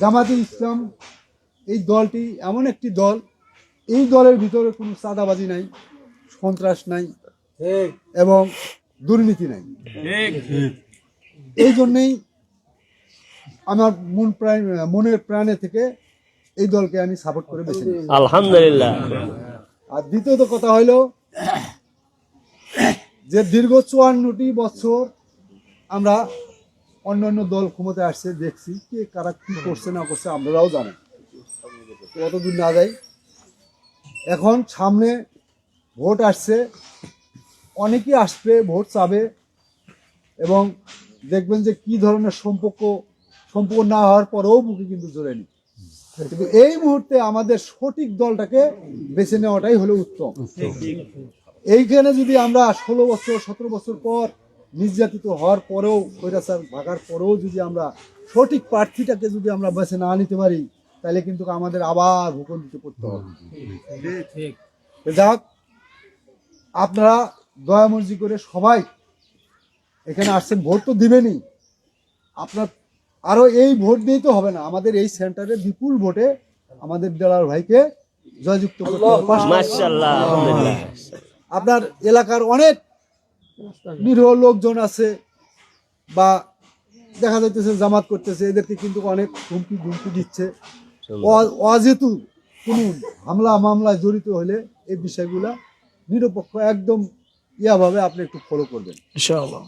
জামাতে ইসলাম এই দলটি এমন একটি দল এই দলের ভিতরে কোনো চাঁদাবাজি নাই সন্ত্রাস নাই এবং দুর্নীতি নাই। এই জন্যেই আমার মন প্রাণ মনের প্রাণে থেকে এই দলকে আমি সাপোর্ট করে বেছে নিই আলহামদুলিল্লাহ। আর দ্বিতীয়ত কথা হলো যে দীর্ঘ চুয়ান্নটি বছর আমরা অন্য অন্য দল ক্ষমতায় আসছে দেখছি কে কারা কি করছে না করছে আমরাও জানি। তো অত দূর না যাই। এখন সামনে ভোট আসছে অনেকেই আসবে ভোট চাবে এবং দেখবেন যে কি ধরনের সম্পর্ক সম্পর্ক না হওয়ার পরেও মুখে কিন্তু জোরে নি কিন্তু এই মুহূর্তে আমাদের সঠিক দলটাকে বেছে নেওয়াটাই হলো উত্তম। এইখানে যদি আমরা ষোলো বছর সতেরো বছর পর নির্যাতিত হওয়ার পরেও কৈরাচার ভাগার পরেও যদি আমরা সঠিক প্রার্থীটাকে যদি আমরা বেছে না নিতে পারি তাহলে কিন্তু আমাদের আবার ভূখণ্ডিত করতে হবে। যাক আপনারা দয়ামর্জি করে সবাই এখানে আসছেন ভোট তো দিবেনই। আপনার আরও এই ভোট দিয়েই তো হবে না। আমাদের এই সেন্টারে বিপুল ভোটে আমাদের দেলার ভাইকে জয়যুক্ত করতে হবে। আপনার এলাকার অনেক নিরীহ লোকজন আছে বা দেখা যাইতেছে জামাত করতেছে এদেরকে কিন্তু অনেক হুমকি ধুমকি দিচ্ছে। অ- অযেতু কোনো হামলা মামলায় জড়িত হলে এই বিষয়গুলা নিরপেক্ষ একদম ইয়াভাবে আপনি একটু ফলো করবেন। ইনশাআল্লাহ।